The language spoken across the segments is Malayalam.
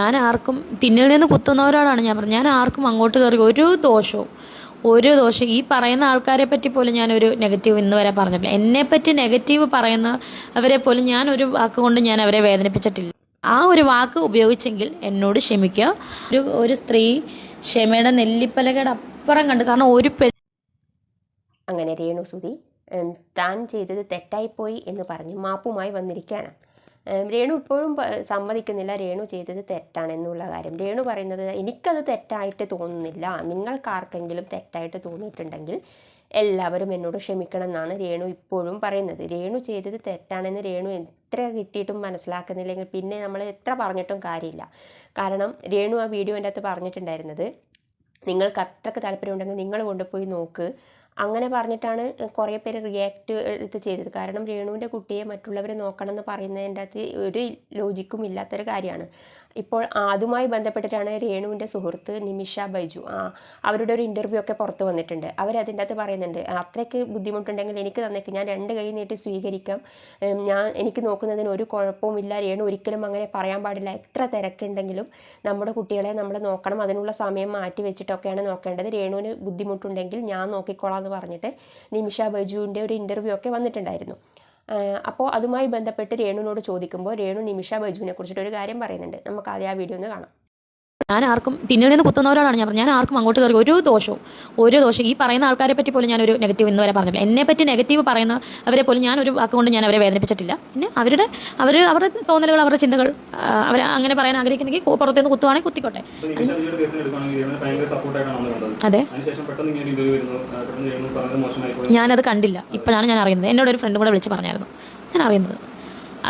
ഞാൻ ആർക്കും പിന്നിൽ നിന്ന് കുത്തുന്നവരോടാണ് ഞാൻ പറഞ്ഞത് ഞാൻ ആർക്കും അങ്ങോട്ട് കയറി ഒരു ദോഷവും ഒരു ദോഷം ഈ പറയുന്ന ആൾക്കാരെ പറ്റി പോലും ഞാനൊരു നെഗറ്റീവ് ഇന്ന് വരെ പറഞ്ഞിട്ടില്ല. എന്നെ പറ്റി നെഗറ്റീവ് പറയുന്നവരെ പോലും ഞാൻ ഒരു വാക്ക് കൊണ്ട് ഞാൻ അവരെ വേദനിപ്പിച്ചിട്ടില്ല. ആ ഒരു വാക്ക് ഉപയോഗിച്ചെങ്കിൽ എന്നോട് ക്ഷമിക്കുക. ഒരു ഒരു സ്ത്രീ ക്ഷമയുടെ നെല്ലിപ്പലകയുടെ അപ്പുറം കണ്ട് കാരണം ഒരു പെ അങ്ങനെ രേണു സുധി താൻ ചെയ്തത് തെറ്റായിപ്പോയി എന്ന് പറഞ്ഞ് മാപ്പുമായി വന്നിരിക്കുകയാണ്. ഉം, രേണു ഇപ്പോഴും സമ്മതിക്കുന്നില്ല രേണു ചെയ്തത് തെറ്റാണെന്നുള്ള കാര്യം. രേണു പറയുന്നത് എനിക്കത് തെറ്റായിട്ട് തോന്നുന്നില്ല. നിങ്ങൾക്കാർക്കെങ്കിലും തെറ്റായിട്ട് തോന്നിയിട്ടുണ്ടെങ്കിൽ എല്ലാവരും എന്നോട് ക്ഷമിക്കണം എന്നാണ് രേണു ഇപ്പോഴും പറയുന്നത്. രേണു ചെയ്തത് തെറ്റാണെന്ന് രേണു എത്ര കിട്ടിയിട്ടും മനസ്സിലാക്കുന്നില്ലെങ്കിൽ പിന്നെ നമ്മൾ എത്ര പറഞ്ഞിട്ടും കാര്യമില്ല. കാരണം രേണു ആ വീഡിയോന്റെ അകത്ത് പറഞ്ഞിട്ടുണ്ടായിരുന്നത് നിങ്ങൾക്ക് അത്രയ്ക്ക് താല്പര്യമുണ്ടെങ്കിൽ നിങ്ങൾ കൊണ്ടുപോയി നോക്ക്. അങ്ങനെ പറഞ്ഞിട്ടാണ് കുറേ പേര് റിയാക്ട് എടുത്ത് ചെയ്തത്. കാരണം രേണുവിന്റെ കുട്ടിയെ മറ്റുള്ളവർ നോക്കണം എന്ന് പറയുന്നതിന്റെ അകത്ത് ഒരു ലോജിക്കും ഇല്ലാത്തൊരു കാര്യമാണ്. ഇപ്പോൾ അതുമായി ബന്ധപ്പെട്ടിട്ടാണ് രേണുവിന്റെ സുഹൃത്ത് നിമിഷ ബൈജു ആ അവരുടെ ഒരു ഇന്റർവ്യൂ ഒക്കെ പുറത്ത് വന്നിട്ടുണ്ട്. അവരതിന്റെ അകത്ത് പറയുന്നുണ്ട് അത്രയ്ക്ക് ബുദ്ധിമുട്ടുണ്ടെങ്കിൽ എനിക്ക് തന്നേക്ക് ഞാൻ രണ്ട് കൈ നീട്ടി സ്വീകരിക്കാം. ഞാൻ എനിക്ക് നോക്കുന്നതിന് ഒരു കുഴപ്പവുമില്ല. രേണു ഒരിക്കലും അങ്ങനെ പറയാൻ പാടില്ല. എത്ര തിരക്കുണ്ടെങ്കിലും നമ്മുടെ കുട്ടികളെ നമ്മൾ നോക്കണം. അതിനുള്ള സമയം മാറ്റി വെച്ചിട്ടൊക്കെയാണ് നോക്കേണ്ടത്. രേണുവിന് ബുദ്ധിമുട്ടുണ്ടെങ്കിൽ ഞാൻ നോക്കിക്കോളാം പറഞ്ഞിട്ട് നിമിഷ ബൈജുവിന്റെ ഒരു ഇന്റർവ്യൂ ഒക്കെ വന്നിട്ടുണ്ടായിരുന്നു. അപ്പോൾ അതുമായി ബന്ധപ്പെട്ട് രേണുവിനോട് ചോദിക്കുമ്പോൾ രേണു നിമിഷ ബൈജുവിനെ കുറിച്ചിട്ട് ഒരു കാര്യം പറയുന്നുണ്ട്. നമുക്ക് ആദ്യം ആ വീഡിയോ ഒന്ന് കാണാം. ഞാൻ ആർക്കും പിന്നിൽ നിന്ന് കുത്തുന്നവരോടാണ് ഞാൻ പറഞ്ഞത്. ഞാൻ ആർക്കും അങ്ങോട്ട് കയറി ഒരു ദോഷവും ഒരു ദോഷം ഈ പറയുന്ന ആൾക്കാരെ പറ്റി പോലും ഞാനൊരു നെഗറ്റീവ് ഇന്ന് വരെ പറഞ്ഞില്ല എന്നെ പറ്റി നെഗറ്റീവ് പറയുന്ന അവരെ പോലും ഞാൻ ഒരു വാക്കുകൊണ്ട് ഞാൻ അവരെ വേദനിപ്പിച്ചിട്ടില്ല. പിന്നെ അവരുടെ അവർ അവരുടെ തോന്നലുകൾ അവരുടെ ചിന്തകൾ അവർ അങ്ങനെ പറയാൻ ആഗ്രഹിക്കുന്നെങ്കിൽ പുറത്തുനിന്ന് കുത്തുവാണെങ്കിൽ കുത്തിക്കോട്ടെ. അതെ. ഞാനത് കണ്ടില്ല. ഇപ്പോഴാണ് ഞാൻ അറിയുന്നത്. എന്നോട് ഒരു ഫ്രണ്ട് കൂടെ വിളിച്ച് പറഞ്ഞായിരുന്നു. ഞാൻ അറിയുന്നത്.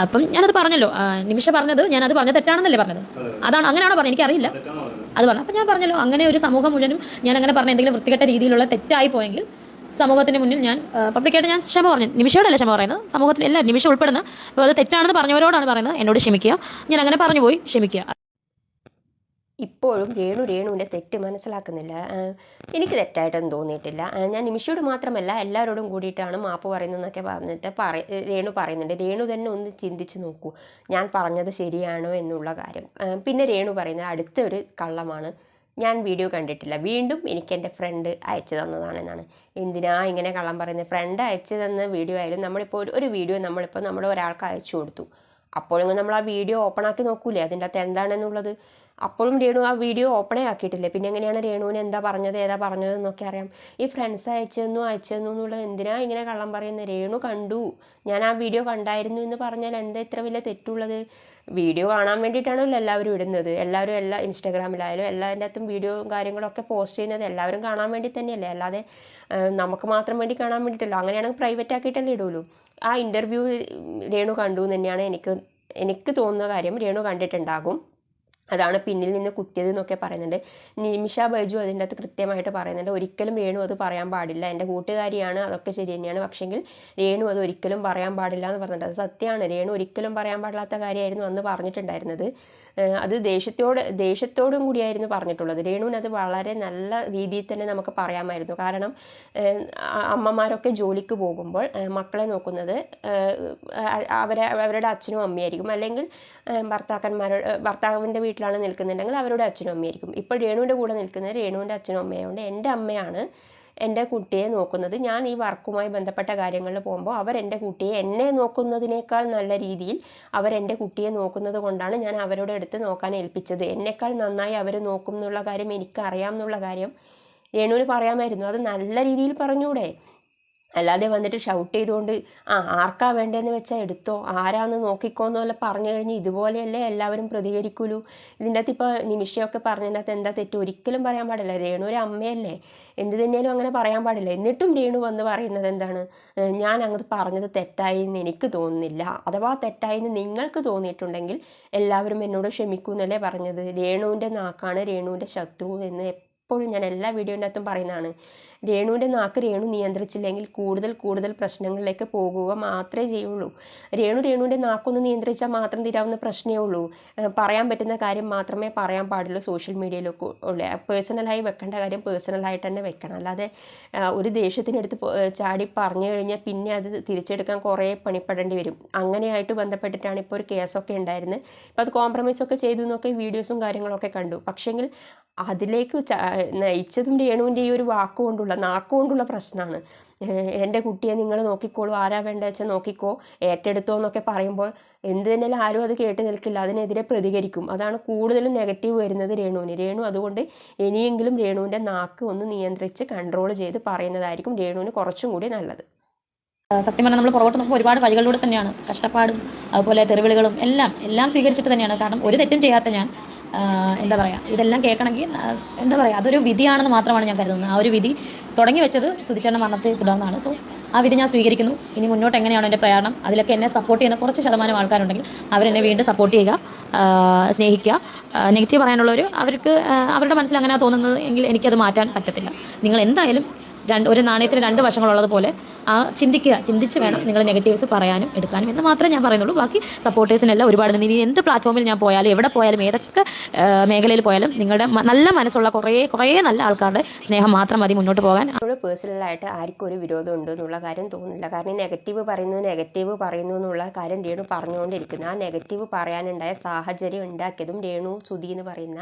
അപ്പം ഞാനത് പറഞ്ഞല്ലോ. നിമിഷ പറഞ്ഞത് ഞാനത് പറഞ്ഞത് തെറ്റാണെന്നല്ലേ പറഞ്ഞത്? അതാണ് അങ്ങനെയാണോ പറഞ്ഞത്? എനിക്കറിയില്ല. അത് പറഞ്ഞു അപ്പം ഞാൻ പറഞ്ഞല്ലോ അങ്ങനെ ഒരു സമൂഹം മുഴുവനും ഞാൻ അങ്ങനെ പറഞ്ഞ എന്തെങ്കിലും വൃത്തികെട്ട രീതിയിലുള്ള തെറ്റായി പോയെങ്കിൽ സമൂഹത്തിന് മുന്നിൽ ഞാൻ പബ്ലിക്കായിട്ട് ഞാൻ ക്ഷമ പറഞ്ഞു. നിമിഷയോടല്ല ക്ഷമ പറയുന്നത്. സമൂഹത്തിൽ എല്ലാ നിമിഷം ഉൾപ്പെടുന്ന അപ്പോൾ അത് തെറ്റാണെന്ന് പറഞ്ഞവരോടാണ് പറയുന്നത്. എന്നോട് ക്ഷമിക്കുക. ഞാൻ അങ്ങനെ പറഞ്ഞു പോയി ക്ഷമിക്കുക. ഇപ്പോഴും രേണു രേണുവിന്റെ തെറ്റ് മനസ്സിലാക്കുന്നില്ല. എനിക്ക് തെറ്റായിട്ടൊന്നും തോന്നിയിട്ടില്ല. ഞാൻ നിമിഷയോട് മാത്രമല്ല എല്ലാവരോടും കൂടിയിട്ടാണ് മാപ്പ് പറയുന്നതെന്നൊക്കെ പറഞ്ഞിട്ട് പറ രേണു പറയുന്നുണ്ട്. രേണു തന്നെ ഒന്ന് ചിന്തിച്ച് നോക്കൂ. ഞാൻ പറഞ്ഞത് ശരിയാണോ എന്നുള്ള കാര്യം. പിന്നെ രേണു പറയുന്നത് അടുത്തൊരു കള്ളമാണ്. ഞാൻ വീഡിയോ കണ്ടിട്ടില്ല. വീണ്ടും എനിക്ക് എന്റെ ഫ്രണ്ട് അയച്ചു തന്നതാണെന്നാണ്. എന്തിനാ ഇങ്ങനെ കള്ളം പറയുന്നത്? ഫ്രണ്ട് അയച്ചു തന്ന വീഡിയോ ആയാലും നമ്മളിപ്പോൾ ഒരു- ഒരു വീഡിയോ നമ്മളിപ്പോൾ നമ്മൾ ഒരാൾക്ക് അയച്ചു കൊടുത്തു. അപ്പോഴെങ്കിലും നമ്മൾ ആ വീഡിയോ ഓപ്പൺ ആക്കി നോക്കൂലേ? അതിന്റെ അകത്ത് എന്താണെന്നുള്ളത്. അപ്പോഴും രേണു ആ വീഡിയോ ഓപ്പണേ ആക്കിയിട്ടില്ല? പിന്നെ എങ്ങനെയാണ് രേണുവിന് എന്താ പറഞ്ഞത് ഏതാ പറഞ്ഞത് എന്നൊക്കെ അറിയാം. ഈ ഫ്രണ്ട്സ് അയച്ചെന്നു അയച്ചെന്നു എന്നുള്ളത് എന്തിനാ ഇങ്ങനെ കള്ളം പറയുന്നത് രേണു കണ്ടു. ഞാൻ ആ വീഡിയോ കണ്ടായിരുന്നു എന്ന് പറഞ്ഞാൽ എന്താ ഇത്ര വലിയ തെറ്റുള്ളത്? വീഡിയോ കാണാൻ വേണ്ടിയിട്ടാണല്ലോ എല്ലാവരും ഇടുന്നത്. എല്ലാവരും എല്ലാ ഇൻസ്റ്റാഗ്രാമിലായാലും എല്ലാതിന്റെ അകത്തും വീഡിയോയും കാര്യങ്ങളൊക്കെ പോസ്റ്റ് ചെയ്യുന്നത് എല്ലാവരും കാണാൻ വേണ്ടി തന്നെയല്ലേ? അല്ലാതെ നമുക്ക് മാത്രം വേണ്ടി കാണാൻ വേണ്ടിയിട്ടല്ലോ. അങ്ങനെയാണെങ്കിൽ പ്രൈവറ്റ് ആക്കിയിട്ടല്ലേ ഇടുള്ളൂ ആ ഇന്റർവ്യൂ രേണു കണ്ടു എന്ന് തന്നെയാണ് എനിക്ക് എനിക്ക് തോന്നുന്ന കാര്യം. രേണു കണ്ടിട്ടുണ്ടാകും. അതാണ് പിന്നിൽ നിന്ന് കുത്തിയത് പറയുന്നുണ്ട്. നിമിഷ ബൈജു അതിന്റെ അകത്ത് കൃത്യമായിട്ട് പറയുന്നുണ്ട്. ഒരിക്കലും രേണു അത് പറയാൻ പാടില്ല. എന്റെ കൂട്ടുകാരിയാണ് അതൊക്കെ ശരി തന്നെയാണ്. പക്ഷെങ്കിൽ രേണു അത് ഒരിക്കലും പറയാൻ പാടില്ല എന്ന് പറഞ്ഞിട്ടുണ്ട്. അത് സത്യമാണ്. രേണു ഒരിക്കലും പറയാൻ പാടില്ലാത്ത കാര്യമായിരുന്നു അന്ന് പറഞ്ഞിട്ടുണ്ടായിരുന്നത്. അത് ദേഷ്യത്തോട് ദേഷ്യത്തോടും കൂടിയായിരുന്നു പറഞ്ഞിട്ടുള്ളത്. രേണുവിന് അത് വളരെ നല്ല രീതിയിൽ തന്നെ നമുക്ക് പറയാമായിരുന്നു. കാരണം അമ്മമാരൊക്കെ ജോലിക്ക് പോകുമ്പോൾ മക്കളെ നോക്കുന്നത് അവരെ അവരുടെ അച്ഛനും അമ്മയായിരിക്കും. അല്ലെങ്കിൽ ഭർത്താക്കന്മാരോട് ഭർത്താക്കന്മാരോ ഭർത്താവിന്റെ വീട്ടിലാണ് നിൽക്കുന്നുണ്ടെങ്കിൽ അവരുടെ അച്ഛനും അമ്മയായിരിക്കും. ഇപ്പോൾ രേണുവിന്റെ കൂടെ നിൽക്കുന്നത് രേണുവിന്റെ അച്ഛനും അമ്മയായതുകൊണ്ട് എന്റെ അമ്മയാണ്. എന്റെ കുട്ടിയെ നോക്കുന്നത്. ഞാൻ ഈ വർക്കുമായി ബന്ധപ്പെട്ട കാര്യങ്ങളിൽ പോകുമ്പോൾ അവർ എന്റെ കുട്ടിയെ എന്നെ നോക്കുന്നതിനേക്കാൾ നല്ല രീതിയിൽ അവർ എന്റെ കുട്ടിയെ നോക്കുന്നത് കൊണ്ടാണ് ഞാൻ അവരുടെ അടുത്ത് നോക്കാൻ ഏൽപ്പിച്ചത്. എന്നെക്കാൾ നന്നായി അവർ നോക്കും എന്നുള്ള കാര്യം എനിക്കറിയാം എന്നുള്ള കാര്യം രേണുവിന് പറയാമായിരുന്നു. അത് നല്ല രീതിയിൽ പറഞ്ഞൂടെ അല്ലാതെ വന്നിട്ട് ഷൗട്ട് ചെയ്തുകൊണ്ട് ആ ആർക്കാ വേണ്ടതെന്ന് വെച്ചാൽ എടുത്തോ ആരാന്ന് നോക്കിക്കോന്ന് പോലെ പറഞ്ഞു കഴിഞ്ഞ് ഇതുപോലെയല്ലേ എല്ലാവരും പ്രതികരിക്കുള്ളൂ ഇതിന്റെ അകത്ത് ഇപ്പോൾ നിമിഷമൊക്കെ പറഞ്ഞതിനകത്ത് എന്താ തെറ്റ്? ഒരിക്കലും പറയാൻ പാടില്ല. രേണു ഒരു അമ്മയല്ലേ? എന്ത് തന്നെയാലും അങ്ങനെ പറയാൻ പാടില്ല. എന്നിട്ടും രേണു വന്ന് പറയുന്നത് എന്താണ്? ഞാൻ അങ്ങ് പറഞ്ഞത് തെറ്റായി എന്ന് എനിക്ക് തോന്നുന്നില്ല. അഥവാ തെറ്റായി എന്ന് നിങ്ങൾക്ക് തോന്നിയിട്ടുണ്ടെങ്കിൽ എല്ലാവരും എന്നോട് ക്ഷമിക്കൂ എന്നല്ലേ പറഞ്ഞത്. രേണുവിന്റെ നാക്കാണ് രേണുവിന്റെ ശത്രു എന്ന് എപ്പോഴും ഞാൻ എല്ലാ വീഡിയോന്റെ അകത്തും പറയുന്നതാണ്. രേണുവിന്റെ നാക്ക് രേണു നിയന്ത്രിച്ചില്ലെങ്കിൽ കൂടുതൽ കൂടുതൽ പ്രശ്നങ്ങളിലേക്ക് പോകുക മാത്രമേ ചെയ്യുള്ളൂ. രേണു രേണുവിന്റെ നാക്കൊന്ന് നിയന്ത്രിച്ചാൽ മാത്രം തീരാവുന്ന പ്രശ്നമേ ഉള്ളൂ. പറയാൻ പറ്റുന്ന കാര്യം മാത്രമേ പറയാൻ പാടുള്ളൂ സോഷ്യൽ മീഡിയയിലൊക്കെ ഉള്ള. പേഴ്സണലായി വെക്കേണ്ട കാര്യം പേഴ്സണലായിട്ട് തന്നെ വെക്കണം. അല്ലാതെ ഒരു ദേഷ്യത്തിനെടുത്ത് ചാടി പറഞ്ഞു കഴിഞ്ഞാൽ പിന്നെ അത് തിരിച്ചെടുക്കാൻ കുറേ പണിപ്പെടേണ്ടി വരും. അങ്ങനെയായിട്ട് ബന്ധപ്പെട്ടിട്ടാണ് ഇപ്പോൾ ഒരു കേസൊക്കെ ഉണ്ടായിരുന്നത് ഇപ്പോൾ അത് കോംപ്രമൈസ് ഒക്കെ ചെയ്തു എന്നൊക്കെ വീഡിയോസും കാര്യങ്ങളൊക്കെ കണ്ടു. പക്ഷേങ്കിൽ അതിലേക്ക് നയിച്ചതും രേണുവിന്റെ ഈ ഒരു വാക്കുകൊണ്ടുള്ള നാക്കുകൊണ്ടുള്ള പ്രശ്നമാണ് എന്റെ കുട്ടിയെ നിങ്ങൾ നോക്കിക്കോളൂ. ആരാ വേണ്ട വെച്ചാൽ നോക്കിക്കോ. ഏറ്റെടുത്തോ എന്നൊക്കെ പറയുമ്പോൾ എന്ത് തന്നെയാലും ആരും അത് കേട്ട് നിൽക്കില്ല. അതിനെതിരെ പ്രതികരിക്കും. അതാണ് കൂടുതലും നെഗറ്റീവ് വരുന്നത് രേണുവിന്. രേണു അതുകൊണ്ട് ഇനിയെങ്കിലും രേണുവിന്റെ നാക്ക് ഒന്ന് നിയന്ത്രിച്ച് കൺട്രോൾ ചെയ്ത് പറയുന്നതായിരിക്കും രേണുവിന് കുറച്ചും കൂടി നല്ലത്. സത്യം പറഞ്ഞാൽ നമ്മൾ പുറകോട്ട് നോക്കുമ്പോൾ ഒരുപാട് വഴികളിലൂടെ തന്നെയാണ്. കഷ്ടപ്പാടും അതുപോലെ തെറിവിളികളും എല്ലാം എല്ലാം സ്വീകരിച്ചിട്ട് തന്നെയാണ്. കാരണം ഒരു തെറ്റും ചെയ്യാത്ത ഞാൻ എന്താ പറയുക ഇതെല്ലാം കേൾക്കണമെങ്കിൽ എന്താ പറയുക അതൊരു വിധിയാണെന്ന് മാത്രമാണ് ഞാൻ കരുതുന്നത്. ആ ഒരു വിധി തുടങ്ങി വെച്ചത് സുധിച്ചേട്ടൻ മരണത്തെ തുടർന്നാണ്. സോ ആ വിധി ഞാൻ സ്വീകരിക്കുന്നു. ഇനി മുന്നോട്ട് എങ്ങനെയാണ് എന്റെ പ്രയാണം അതിലൊക്കെ എന്നെ സപ്പോർട്ട് ചെയ്യുന്ന കുറച്ച് ശതമാനം ആൾക്കാരുണ്ടെങ്കിൽ അവരെന്നെ വീണ്ടും സപ്പോർട്ട് ചെയ്യുക സ്നേഹിക്കുക. നെഗറ്റീവ് പറയാനുള്ളവർ അവർക്ക് അവരുടെ മനസ്സിൽ അങ്ങനെ തോന്നുന്നത് എങ്കിൽ എനിക്കത് മാറ്റാൻ പറ്റത്തില്ല. നിങ്ങൾ എന്തായാലും രണ്ട് ഒരു നാണയത്തിന് രണ്ട് വശങ്ങളുള്ളത് പോലെ ആ ചിന്തിക്കുക. ചിന്തിച്ച് വേണം നിങ്ങൾ നെഗറ്റീവ്സ് പറയാനും എടുക്കാനും എന്ന് മാത്രമേ ഞാൻ പറയുന്നുള്ളൂ. ബാക്കി സപ്പോർട്ടേഴ്സിനെല്ലാം ഒരുപാട് നന്ദി എന്ത് പ്ലാറ്റ്ഫോമിൽ ഞാൻ പോയാലും എവിടെ പോയാലും ഏതൊക്കെ മേഖലയിൽ പോയാലും നിങ്ങളുടെ നല്ല മനസ്സുള്ള കുറേ കുറേ നല്ല ആൾക്കാരുടെ സ്നേഹം മാത്രം മതി മുന്നോട്ട് പോകാൻ. നമ്മൾ പേഴ്സണലായിട്ട് ആർക്കും ഒരു വിരോധം ഉണ്ട് എന്നുള്ള കാര്യം തോന്നുന്നില്ല. കാരണം നെഗറ്റീവ് പറയുന്നു നെഗറ്റീവ് പറയുന്നു എന്നുള്ള കാര്യം രേണു പറഞ്ഞുകൊണ്ടിരിക്കുന്നു. ആ നെഗറ്റീവ് പറയാനുണ്ടായ സാഹചര്യം ഉണ്ടാക്കിയതും രേണു സുധി എന്ന് പറയുന്ന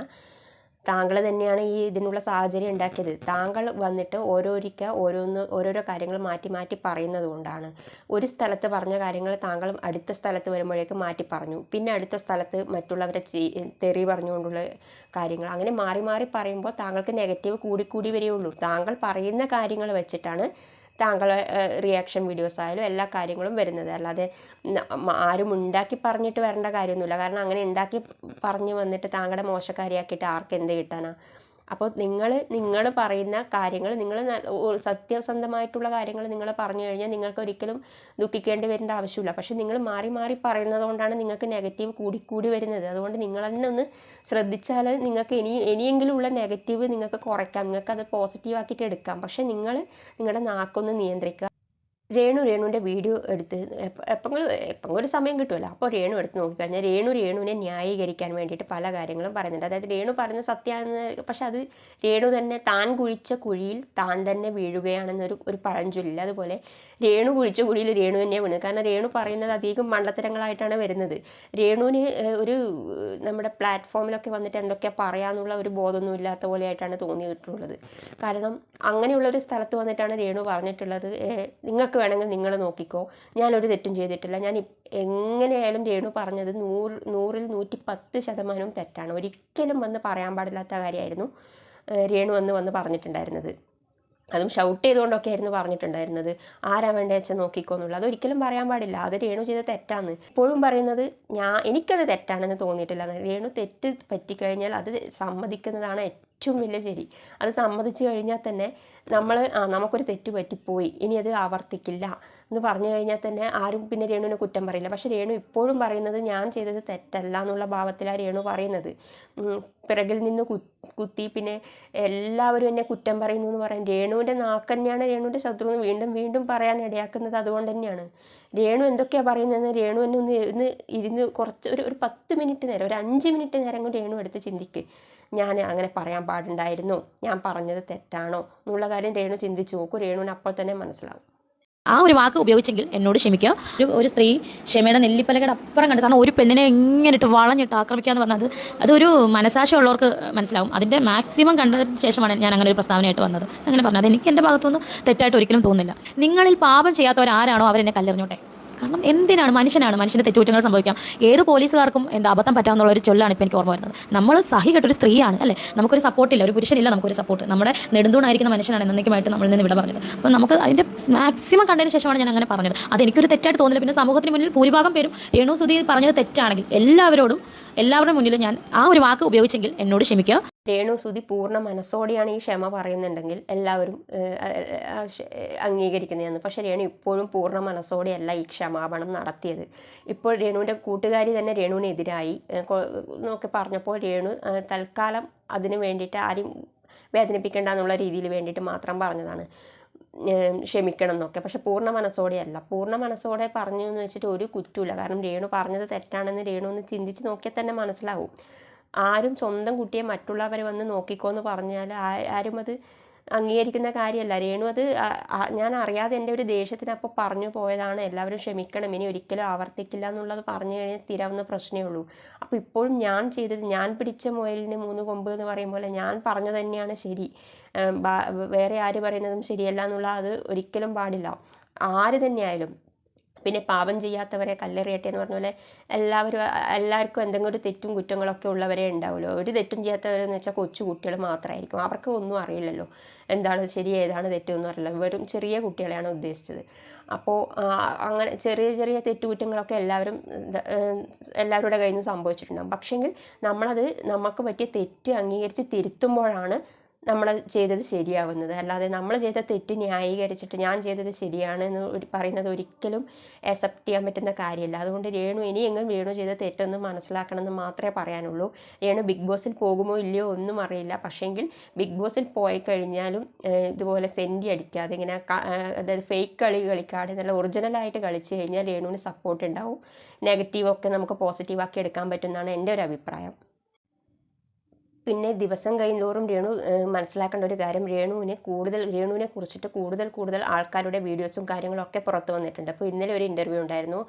താങ്കൾ തന്നെയാണ് ഈ ഇതിനുള്ള സാഹചര്യം ഉണ്ടാക്കിയത്. താങ്കൾ വന്നിട്ട് ഓരോരിക്ക ഓരോന്ന് ഓരോരോ കാര്യങ്ങൾ മാറ്റി മാറ്റി പറയുന്നത് കൊണ്ടാണ്. ഒരു സ്ഥലത്ത് പറഞ്ഞ കാര്യങ്ങൾ താങ്കൾ അടുത്ത സ്ഥലത്ത് വരുമ്പോഴേക്ക് മാറ്റി പറഞ്ഞു. പിന്നെ അടുത്ത സ്ഥലത്ത് മറ്റുള്ളവരെ തെറി പറഞ്ഞുകൊണ്ടുള്ള കാര്യങ്ങൾ. അങ്ങനെ മാറി മാറി പറയുമ്പോൾ താങ്കൾക്ക് നെഗറ്റീവ് കൂടിക്കൂടി വരികയുള്ളൂ. താങ്കൾ പറയുന്ന കാര്യങ്ങൾ വെച്ചിട്ടാണ് താങ്കളെ റിയാക്ഷൻ വീഡിയോസ് ആയാലും എല്ലാ കാര്യങ്ങളും വരുന്നത്. അല്ലാതെ ആരും ഉണ്ടാക്കി പറഞ്ഞിട്ട് വരേണ്ട കാര്യമൊന്നുമില്ല. കാരണം അങ്ങനെ ഉണ്ടാക്കി പറഞ്ഞു വന്നിട്ട് താങ്കളുടെ മോശക്കാരിയാക്കിയിട്ട് ആർക്ക് എന്ത് കിട്ടാനാ? അപ്പോൾ നിങ്ങൾ നിങ്ങൾ പറയുന്ന കാര്യങ്ങൾ നിങ്ങൾ സത്യസന്ധമായിട്ടുള്ള കാര്യങ്ങൾ നിങ്ങൾ പറഞ്ഞു കഴിഞ്ഞാൽ നിങ്ങൾക്ക് ഒരിക്കലും ദുഃഖിക്കേണ്ടി വരേണ്ട ആവശ്യമില്ല. പക്ഷെ നിങ്ങൾ മാറി മാറി പറയുന്നത് കൊണ്ടാണ് നിങ്ങൾക്ക് നെഗറ്റീവ് കൂടിക്കൂടി വരുന്നത്. അതുകൊണ്ട് നിങ്ങൾ തന്നെ ഒന്ന് ശ്രദ്ധിച്ചാൽ നിങ്ങൾക്ക് ഇനി ഇനിയെങ്കിലും ഉള്ള നെഗറ്റീവ് നിങ്ങൾക്ക് കുറയ്ക്കാം. നിങ്ങൾക്ക് അത് പോസിറ്റീവ് ആക്കിയിട്ട് എടുക്കാം. പക്ഷെ നിങ്ങൾ നിങ്ങളുടെ നാക്കൊന്ന് നിയന്ത്രിക്കുക. രേണു രേണുവിന്റെ വീഡിയോ എടുത്ത് എപ്പോഴും എപ്പോഴും ഒരു സമയം കിട്ടുമല്ലോ അപ്പോൾ രേണു എടുത്ത് നോക്കിക്കഴിഞ്ഞാൽ രേണു രേണുവിനെ ന്യായീകരിക്കാൻ വേണ്ടിയിട്ട് പല കാര്യങ്ങളും പറയുന്നുണ്ട്. അതായത് രേണു പറയുന്ന സത്യമാണെന്ന് പക്ഷെ അത് രേണു തന്നെ താൻ കുഴിച്ച കുഴിയിൽ താൻ തന്നെ വീഴുകയാണെന്നൊരു ഒരു പഴഞ്ചൊല്ലില്ല അതുപോലെ രേണു കുഴിച്ച കുഴിയിൽ രേണു തന്നെ വീണത്. കാരണം രേണു പറയുന്നത് അധികം മണ്ടത്തരങ്ങളായിട്ടാണ് വരുന്നത്. രേണുവിന് ഒരു നമ്മുടെ പ്ലാറ്റ്ഫോമിലൊക്കെ വന്നിട്ട് എന്തൊക്കെ പറയാമെന്നുള്ള ഒരു ബോധമൊന്നും ഇല്ലാത്ത പോലെയായിട്ടാണ് തോന്നിയിട്ടുള്ളത്. കാരണം അങ്ങനെയുള്ള ഒരു സ്ഥലത്ത് വന്നിട്ടാണ് രേണു പറഞ്ഞിട്ടുള്ളത്. നിങ്ങൾക്ക് വേണമെങ്കിൽ നിങ്ങൾ നോക്കിക്കോ. ഞാനൊരു തെറ്റും ചെയ്തിട്ടില്ല. ഞാൻ എങ്ങനെയായാലും രേണു പറഞ്ഞത് നൂറ് നൂറിൽ നൂറ്റി പത്ത് ശതമാനവും തെറ്റാണ്. ഒരിക്കലും വന്ന് പറയാൻ പാടില്ലാത്ത കാര്യമായിരുന്നു രേണു വന്ന് വന്ന് പറഞ്ഞിട്ടുണ്ടായിരുന്നത്. അതും ഷൗട്ട് ചെയ്തുകൊണ്ടൊക്കെ ആയിരുന്നു പറഞ്ഞിട്ടുണ്ടായിരുന്നത്. ആരാ വേണ്ടേ വെച്ചാൽ നോക്കിക്കോ എന്നുള്ളത്. അതൊരിക്കലും പറയാൻ പാടില്ല. അത് രേണു ചെയ്ത തെറ്റാന്ന്. ഇപ്പോഴും പറയുന്നത് ഞാൻ എനിക്കത് തെറ്റാണെന്ന് തോന്നിയിട്ടില്ല. രേണു തെറ്റ് പറ്റിക്കഴിഞ്ഞാൽ അത് സമ്മതിക്കുന്നതാണ് ഏറ്റവും വലിയ ശരി. അത് സമ്മതിച്ചു കഴിഞ്ഞാൽ തന്നെ നമ്മൾ ആ നമുക്കൊരു തെറ്റ് പറ്റിപ്പോയി. ഇനി അത് ആവർത്തിക്കില്ല എന്ന് പറഞ്ഞു കഴിഞ്ഞാൽ തന്നെ ആരും പിന്നെ രേണുവിനെ കുറ്റം പറയില്ല. പക്ഷേ രേണു ഇപ്പോഴും പറയുന്നത് ഞാൻ ചെയ്തത് തെറ്റല്ല എന്നുള്ള ഭാവത്തിലാണ് രേണു പറയുന്നത്. പിറകിൽ നിന്ന് കു കുത്തി. പിന്നെ എല്ലാവരും എന്നെ കുറ്റം പറയുന്നു എന്ന് പറയും. രേണുവിന്റെ നാക്ക് തന്നെയാണ് രേണുവിന്റെ ശത്രു എന്ന് വീണ്ടും വീണ്ടും പറയാൻ ഇടയാക്കുന്നത് അതുകൊണ്ട് തന്നെയാണ്. രേണു എന്തൊക്കെയാണ് പറയുന്നതെന്ന് രേണു എന്നെ ഒന്ന് ഒന്ന് ഇരുന്ന് കുറച്ച് ഒരു ഒരു പത്ത് മിനിറ്റ് നേരം ഒരു അഞ്ച് മിനിറ്റ് നേരം കൊണ്ട് രേണു എടുത്ത് ചിന്തിക്ക്. ഞാൻ അങ്ങനെ പറയാൻ പാടുണ്ടായിരുന്നു. ഞാൻ പറഞ്ഞത് തെറ്റാണോ എന്നുള്ള കാര്യം രേണു ചിന്തിച്ച് നോക്കൂ. രേണുവിന് അപ്പോൾ തന്നെ മനസ്സിലാവും. ആ ഒരു വാക്ക് ഉപയോഗിച്ചെങ്കിൽ എന്നോട് ക്ഷമിക്കുക. ഒരു ഒരു സ്ത്രീ ക്ഷമയുടെ നെല്ലിപ്പലകയുടെ അപ്പുറം കണ്ടു കാരണം ഒരു പെണ്ണിനെ എങ്ങനെ ഇട്ട് വളഞ്ഞിട്ട് ആക്രമിക്കുക എന്ന് പറഞ്ഞത് അതൊരു മനസാക്ഷി ഉള്ളവർക്ക് മനസ്സിലാവും. അതിന്റെ മാക്സിമം കണ്ടതിന് ശേഷമാണ് ഞാൻ അങ്ങനെ ഒരു പ്രസ്താവനയായിട്ട് വന്നത്. അങ്ങനെ പറഞ്ഞത് എനിക്ക് എന്റെ ഭാഗത്തുനിന്ന് തെറ്റായിട്ട് ഒരിക്കലും തോന്നുന്നില്ല. നിങ്ങളിൽ പാപം ചെയ്യാത്തവരാരാണോ അവരെന്നെ കല്ലെറിഞ്ഞോട്ടെ? കാരണം എന്തിനാണ് മനുഷ്യനാണ് മനുഷ്യന്റെ തെറ്റുകുറ്റങ്ങൾ സംഭവിക്കാം? ഏത് പോലീസുകാർക്കും എന്താ അബദ്ധം പറ്റാമെന്നുള്ള ഒരു ചൊല്ലാണ് ഇപ്പോൾ എനിക്ക് ഓർമ്മ വരുന്നത്. നമ്മൾ സഹി കെട്ടൊരു സ്ത്രീയാണ് അല്ലേ? നമുക്കൊരു സപ്പോർട്ടില്ല ഒരു പുരുഷനില്ല നമുക്കൊരു സപ്പോർട്ട് നമ്മുടെ നെടുന്തൂണായിരിക്കുന്ന മനുഷ്യനാണ് എന്നേക്കുമായിട്ട് നമ്മൾ നിന്ന് ഇവിടെ പറഞ്ഞത്. അപ്പോൾ നമുക്ക് അതിന്റെ മാക്സിമം കണ്ടതിന് ശേഷമാണ് ഞാൻ അങ്ങനെ പറഞ്ഞത്. അത് എനിക്കൊരു തെറ്റായിട്ട് തോന്നില്ല. പിന്നെ സമൂഹത്തിന് മുന്നിൽ ഭൂരിഭാഗം പേരും രേണു സുധി പറഞ്ഞത് തെറ്റാണെങ്കിൽ എല്ലാവരോടും എല്ലാവരുടെ മുന്നിൽ ഞാൻ ആ ഒരു വാക്ക് ഉപയോഗിച്ചെങ്കിൽ എന്നോട് ക്ഷമിക്കുക. രേണു സുധി പൂർണ മനസ്സോടെയാണ് ഈ ക്ഷമ പറയുന്നുണ്ടെങ്കിൽ എല്ലാവരും അംഗീകരിക്കുന്നതെന്ന്. പക്ഷേ രേണു ഇപ്പോഴും പൂർണ മനസ്സോടെയല്ല ഈ ക്ഷമാപണം നടത്തിയത്. ഇപ്പോൾ രേണുവിന്റെ കൂട്ടുകാരി തന്നെ രേണുവിനെതിരായി നോക്കി പറഞ്ഞപ്പോൾ രേണു തൽക്കാലം അതിനു വേണ്ടിയിട്ട് ആരും വേദനിപ്പിക്കേണ്ട എന്നുള്ള രീതിയിൽ വേണ്ടിയിട്ട് മാത്രം പറഞ്ഞതാണ്. ക്ഷമിക്കണം എന്നൊക്കെ. പക്ഷെ പൂർണ മനസ്സോടെയല്ല. പൂർണ മനസ്സോടെ പറഞ്ഞു എന്ന് വെച്ചിട്ട് ഒരു കുറ്റമില്ല കാരണം രേണു പറഞ്ഞത് തെറ്റാണെന്ന് രേണു ഒന്ന് ചിന്തിച്ച് നോക്കിയാൽ തന്നെ മനസ്സിലാവും. ആരും സ്വന്തം കുട്ടിയെ മറ്റുള്ളവർ വന്ന് നോക്കിക്കോ എന്ന് പറഞ്ഞാൽ ആരും അത് അംഗീകരിക്കുന്ന കാര്യമല്ല. രേണു അത് ഞാൻ അറിയാതെ എന്റെ ഒരു ദേഷ്യത്തിന് പറഞ്ഞു പോയതാണ്. എല്ലാവരും ക്ഷമിക്കണം. ഇനി ഒരിക്കലും ആവർത്തിക്കില്ല എന്നുള്ളത് പറഞ്ഞു കഴിഞ്ഞാൽ തീരാവുന്ന പ്രശ്നമേ ഉള്ളൂ. അപ്പോൾ ഇപ്പോഴും ഞാൻ ചെയ്തത് ഞാൻ പിടിച്ച മുയലിന് മൂന്ന് കൊമ്പ് എന്ന് പറയുമ്പോൾ ഞാൻ പറഞ്ഞു തന്നെയാണ് ശരി. വേറെ ആര് പറയുന്നതും ശരിയല്ല എന്നുള്ള അത് ഒരിക്കലും പാടില്ല. ആര് തന്നെയായാലും പിന്നെ പാപം ചെയ്യാത്തവരെ കല്ലെറിയട്ടെ എന്ന് പറഞ്ഞ പോലെ എല്ലാവരും എല്ലാവർക്കും എന്തെങ്കിലും ഒരു തെറ്റും കുറ്റങ്ങളൊക്കെ ഉള്ളവരെ ഉണ്ടാവുമല്ലോ. ഒരു തെറ്റും ചെയ്യാത്തവരെന്ന് വെച്ചാൽ കൊച്ചു കുട്ടികൾ മാത്രമായിരിക്കും അവർക്ക് ഒന്നും അറിയില്ലല്ലോ. എന്താണ് ശരി ഏതാണ് തെറ്റെന്നും അറിയില്ല വെറും ചെറിയ കുട്ടികളെയാണ് ഉദ്ദേശിച്ചത്. അപ്പോൾ അങ്ങനെ ചെറിയ ചെറിയ തെറ്റുകുറ്റങ്ങളൊക്കെ എല്ലാവരും എല്ലാവരുടെ കയ്യിൽ നിന്ന് സംഭവിച്ചിട്ടുണ്ടാകും പക്ഷേങ്കിൽ നമ്മളത് നമുക്ക് പറ്റിയ തെറ്റ് അംഗീകരിച്ച് തിരുത്തുമ്പോഴാണ് നമ്മൾ ചെയ്തത് ശരിയാവുന്നത്. അല്ലാതെ നമ്മൾ ചെയ്ത തെറ്റ് ന്യായീകരിച്ചിട്ട് ഞാൻ ചെയ്തത് ശരിയാണ് എന്ന് പറയുന്നത് ഒരിക്കലും അക്സെപ്റ്റ് ചെയ്യാൻ പറ്റുന്ന കാര്യമല്ല. അതുകൊണ്ട് രേണു ഇനിയെങ്കിലും രേണു ചെയ്ത തെറ്റൊന്ന് മനസ്സിലാക്കണം എന്ന് മാത്രമേ പറയാനുള്ളൂ. രേണു ബിഗ് ബോസിൽ പോകുമോ ഇല്ലയോ ഒന്നും അറിയില്ല. പക്ഷേങ്കിൽ ബിഗ് ബോസിൽ പോയി കഴിഞ്ഞാലും ഇതുപോലെ സെന്റി അടിക്കാതെ ഇങ്ങനെ അതായത് ഫേക്ക് കളി കളിക്കാതെ നല്ല ഒറിജിനലായിട്ട് കളിച്ച് കഴിഞ്ഞാൽ രേണുവിന് സപ്പോർട്ട് ഉണ്ടാവും. നെഗറ്റീവൊക്കെ നമുക്ക് പോസിറ്റീവാക്കി എടുക്കാൻ പറ്റുന്നതാണ് എന്റെ ഒരു അഭിപ്രായം. പിന്നെ ദിവസം കഴിയുന്തോറും രേണു മനസ്സിലാക്കേണ്ട ഒരു കാര്യം രേണുവിനെ കൂടുതൽ രേണുവിനെ കുറിച്ചിട്ട് കൂടുതൽ കൂടുതൽ ആൾക്കാരുടെ വീഡിയോസും കാര്യങ്ങളൊക്കെ പുറത്തു വന്നിട്ടുണ്ട്. അപ്പോൾ ഇന്നലെ ഒരു ഇന്റർവ്യൂ ഉണ്ടായിരുന്നു.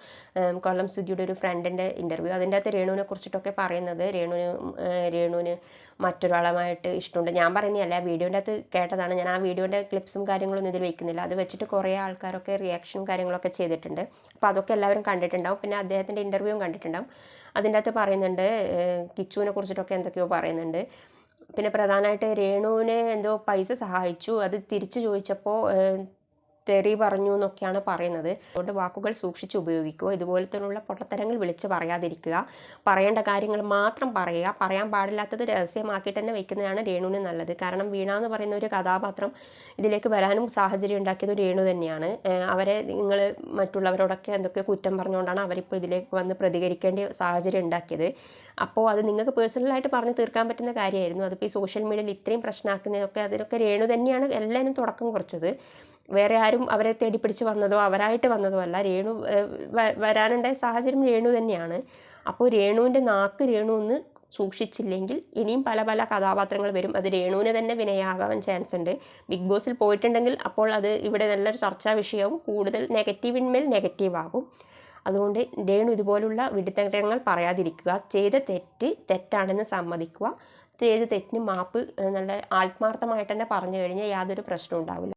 കൊല്ലം സുധിയുടെ ഒരു ഫ്രണ്ടിന്റെ ഇന്റർവ്യൂ അതിന്റെ അകത്ത് രേണുവിനെ കുറിച്ചിട്ടൊക്കെ പറയുന്നത് രേണുവിന് രേണുവിന് മറ്റൊരാളുമായിട്ട് ഇഷ്ടമുണ്ട്. ഞാൻ പറയുന്നതല്ല വീഡിയോന്റെ അകത്ത് കേട്ടതാണ്. ഞാൻ ആ വീഡിയോന്റെ ക്ലിപ്സും കാര്യങ്ങളൊന്നും ഇതിൽ വെക്കുന്നില്ല. അത് വെച്ചിട്ട് കുറേ ആൾക്കാരൊക്കെ റിയാക്ഷൻ കാര്യങ്ങളൊക്കെ ചെയ്തിട്ടുണ്ട്. അപ്പോൾ അതൊക്കെ എല്ലാവരും കണ്ടിട്ടുണ്ടാവും. പിന്നെ അദ്ദേഹത്തിന്റെ ഇന്റർവ്യൂവും കണ്ടിട്ടുണ്ടാവും. അതിന്റെ അകത്ത് പറയുന്നുണ്ട് കിച്ചുവിനെ കുറിച്ചിട്ടൊക്കെ എന്തൊക്കെയോ പറയുന്നുണ്ട്. പിന്നെ പ്രധാനമായിട്ട് രേണുവിനെ എന്തോ പൈസ സഹായിച്ചു. അത് തിരിച്ചു ചോദിച്ചപ്പോൾ തെറി പറഞ്ഞു എന്നൊക്കെയാണ് പറയുന്നത്. അതുകൊണ്ട് വാക്കുകൾ സൂക്ഷിച്ച് ഉപയോഗിക്കുക. ഇതുപോലത്തെയുള്ള പൊട്ടത്തരങ്ങൾ വിളിച്ച് പറയാതിരിക്കുക. പറയേണ്ട കാര്യങ്ങൾ മാത്രം പറയുക. പറയാൻ പാടില്ലാത്തത് രഹസ്യമാക്കി തന്നെ വെക്കുന്നതാണ് രേണുവിന് നല്ലത്. കാരണം വീണ എന്ന് പറയുന്ന ഒരു കഥാപാത്രം ഇതിലേക്ക് വരാനും സാഹചര്യം ഉണ്ടാക്കിയത് രേണു തന്നെയാണ്. അവരെ നിങ്ങൾ മറ്റുള്ളവരോടൊക്കെ എന്തൊക്കെ കുറ്റം പറഞ്ഞുകൊണ്ടാണ് അവരിപ്പോൾ ഇതിലേക്ക് വന്ന് പ്രതികരിക്കേണ്ട സാഹചര്യം ഉണ്ടാക്കിയത്. അപ്പോൾ അത് നിങ്ങൾക്ക് പേഴ്സണലായിട്ട് പറഞ്ഞ് തീർക്കാൻ പറ്റുന്ന കാര്യമായിരുന്നു. അതിപ്പോൾ ഈ സോഷ്യൽ മീഡിയയിൽ ഇത്രയും പ്രശ്നമാക്കുന്നതൊക്കെ അതിനൊക്കെ രേണു തന്നെയാണ് എല്ലാവരും തുടക്കം കുറിച്ചത്. വേറെ ആരും അവരെ തേടി പിടിച്ച് വന്നതോ അവരായിട്ട് വന്നതോ അല്ല. രേണു വരാനുണ്ടായ സാഹചര്യം രേണു തന്നെയാണ്. അപ്പോൾ രേണുവിന്റെ നാക്ക് രേണു ഒന്ന് സൂക്ഷിച്ചില്ലെങ്കിൽ ഇനിയും പല പല കഥാപാത്രങ്ങൾ വരും. അത് രേണുവിന് തന്നെ വിനയാകാൻ ചാൻസ് ഉണ്ട്. ബിഗ് ബോസിൽ പോയിട്ടുണ്ടെങ്കിൽ അപ്പോൾ അത് ഇവിടെ നല്ലൊരു ചർച്ചാ വിഷയവും കൂടുതൽ നെഗറ്റീവിന്മേൽ നെഗറ്റീവ് ആകും. അതുകൊണ്ട് രേണു ഇതുപോലുള്ള വിഡിത്തങ്ങൾ പറയാതിരിക്കുക. ചെയ്ത തെറ്റ് തെറ്റാണെന്ന് സമ്മതിക്കുക. ചെയ്ത തെറ്റിന് മാപ്പ് നല്ല ആത്മാർത്ഥമായിട്ട് തന്നെ പറഞ്ഞു കഴിഞ്ഞാൽ യാതൊരു പ്രശ്നവും ഉണ്ടാവില്ല.